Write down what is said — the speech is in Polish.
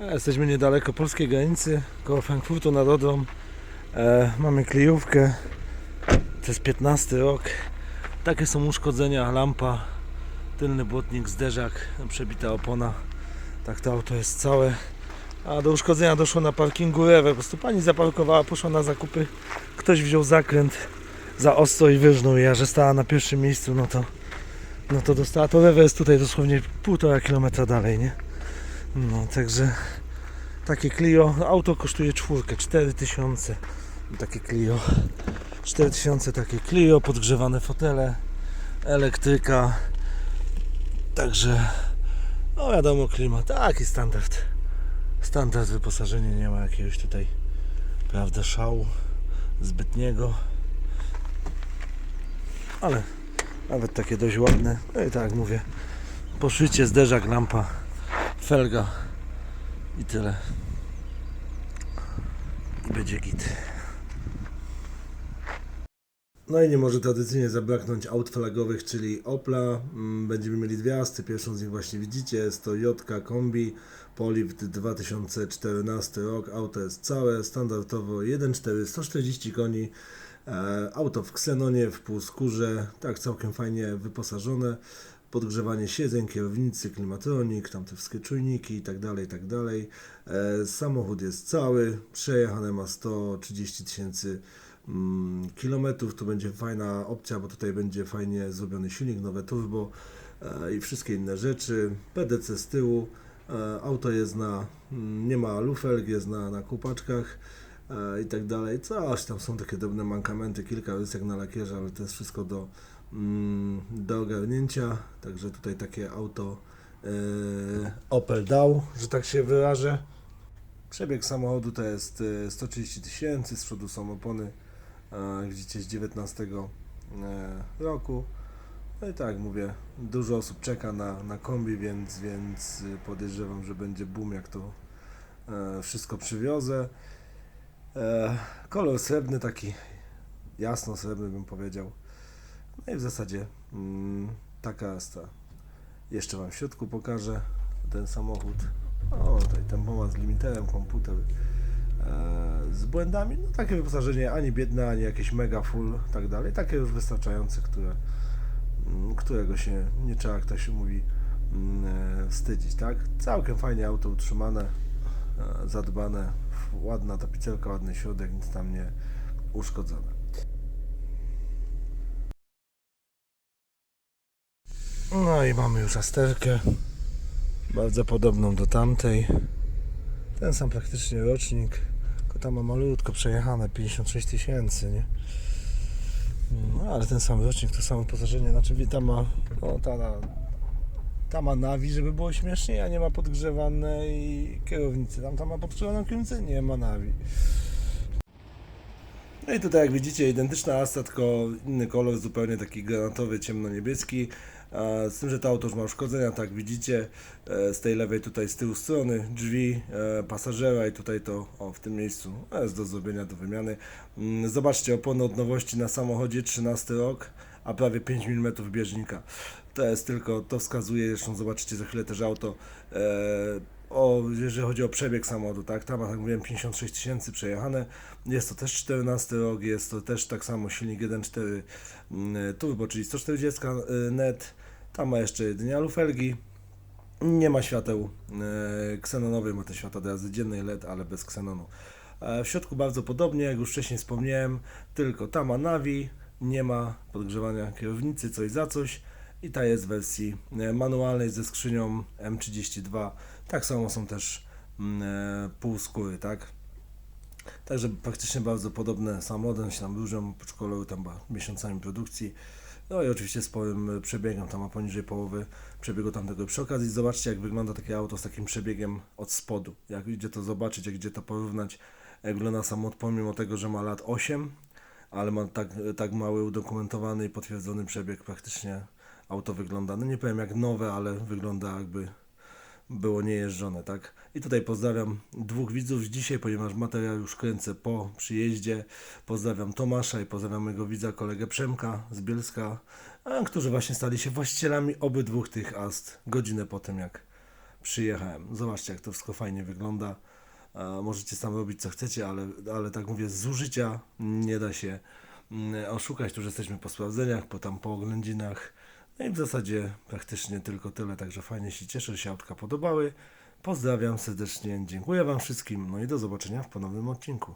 E, Jesteśmy niedaleko polskiej granicy, koło Frankfurtu nad Odrą. E, mamy kryjówkę. To jest 15 rok. Takie są uszkodzenia, lampa, tylny błotnik, zderzak, przebita opona. Tak to auto jest całe. A do uszkodzenia doszło na parkingu Rewe. Po prostu pani zaparkowała, poszła na zakupy. Ktoś wziął zakręt za ostro i wyżnął jej, a że stała na pierwszym miejscu, no to no to dostała. To Rewe jest tutaj dosłownie półtora kilometra dalej, nie? No, także takie Clio, auto kosztuje czwórkę, 4000 takie Clio. 4000 takie Clio, podgrzewane fotele elektryka. Także no wiadomo klimat, taki standard. Standard wyposażenie, nie ma jakiegoś tutaj prawda szału zbytniego. Ale nawet takie dość ładne. No i tak jak mówię poszycie, zderzak, lampa felga i tyle. I będzie git. No i nie może tradycyjnie zabraknąć aut flagowych, czyli Opla. Mm, Będziemy mieli dwie asty. Pierwszą z nich właśnie widzicie. Jest to Jotka Kombi Polift 2014 rok. Auto jest całe, standardowo 1.4, 140 koni. E, Auto w ksenonie, w półskórze, tak całkiem fajnie wyposażone podgrzewanie siedzeń, kierownicy, klimatronik, tam te wszystkie czujniki i tak dalej, i tak. E, samochód jest cały, przejechane ma 130 tysięcy mm, kilometrów, to będzie fajna opcja, bo tutaj będzie fajnie zrobiony silnik, nowe turbo e, i wszystkie inne rzeczy. PDC z tyłu, e, auto jest na, mm, nie ma lufelg, jest na, na kupaczkach i tak dalej. Coś tam są takie drobne mankamenty, kilka rysek na lakierze, ale to jest wszystko do do ogarnięcia. Także tutaj takie auto e, Opel dał, że tak się wyrażę. Przebieg samochodu to jest e, 130 tysięcy, z przodu są opony, e, jak widzicie z 19 e, roku. No i tak mówię, dużo osób czeka na, na kombi, więc, więc e, podejrzewam, że będzie boom jak to e, wszystko przywiozę. E, kolor srebrny, taki jasno srebrny bym powiedział. No i w zasadzie mm, taka jest ta. Jeszcze Wam w środku pokażę ten samochód. O, tutaj tempomat z limiterem, komputer e, z błędami. No takie wyposażenie ani biedne, ani jakieś mega full, tak dalej. Takie już wystarczające, które, mm, którego się nie trzeba, jak to się mówi, mm, e, wstydzić, tak? Całkiem fajnie auto utrzymane, e, zadbane, ładna tapicerka, ładny środek, nic tam nie uszkodzone. No i mamy już asterkę. Bardzo podobną do tamtej. Ten sam praktycznie rocznik. Tylko tam ma malutko przejechane 56 tysięcy, nie? No ale ten sam rocznik, to samo posażenie. Znaczy ta ma. No, ta, ta, ta ma nawi, żeby było śmieszniej, a nie ma podgrzewanej kierownicy. Tam ta ma podgrzewaną kierownicę, nie ma nawi. No i tutaj jak widzicie identyczna Asta, tylko inny kolor, zupełnie taki granatowy, ciemno-niebieski. Z tym, że to auto już ma uszkodzenia, tak widzicie, e, z tej lewej tutaj z tyłu strony drzwi e, pasażera i tutaj to o, w tym miejscu e, jest do zrobienia, do wymiany. Mm, Zobaczcie, opony od nowości na samochodzie 13 rok, a prawie 5 mm bieżnika. To jest tylko, to wskazuje, zresztą zobaczycie za chwilę też auto, o, jeżeli chodzi o przebieg samochodu, tak, tam, jak mówiłem, 56 tysięcy przejechane, jest to też 14 rok, jest to też tak samo silnik 1.4 mm, turbo, czyli 140 y, net, tam ma jeszcze jedynie alufelgi, nie ma świateł e, ksenonowych, ma te światła jazdy dziennej LED, ale bez ksenonu. E, w środku bardzo podobnie, jak już wcześniej wspomniałem, tylko ta ma nawi, nie ma podgrzewania kierownicy, coś za coś i ta jest w wersji e, manualnej ze skrzynią M32. Tak samo są też mm, półskóry, tak? Także praktycznie bardzo podobne samochody się tam różnią, koloru tam miesiącami produkcji. No i oczywiście sporym przebiegiem, tam ma poniżej połowy przebiegu tamtego. Przy okazji zobaczcie jak wygląda takie auto z takim przebiegiem od spodu. Jak idzie to zobaczyć, jak idzie to porównać, jak wygląda samochód pomimo tego, że ma lat 8, ale ma tak, tak mały udokumentowany i potwierdzony przebieg praktycznie auto wygląda, no nie powiem jak nowe, ale wygląda jakby było niejeżdżone, tak? I tutaj pozdrawiam dwóch widzów dzisiaj, ponieważ materiał już kręcę po przyjeździe. Pozdrawiam Tomasza i pozdrawiam mojego widza, kolegę Przemka z Bielska, którzy właśnie stali się właścicielami obydwu tych ast godzinę po tym, jak przyjechałem. Zobaczcie, jak to wszystko fajnie wygląda. Możecie sam robić co chcecie, ale, ale tak mówię, z zużycia nie da się mm, oszukać. Tu już jesteśmy po sprawdzeniach, po tam po oględzinach. No i w zasadzie praktycznie tylko tyle. Także fajnie się cieszę, że się autka podobały. Pozdrawiam serdecznie, dziękuję Wam wszystkim. No i do zobaczenia w ponownym odcinku.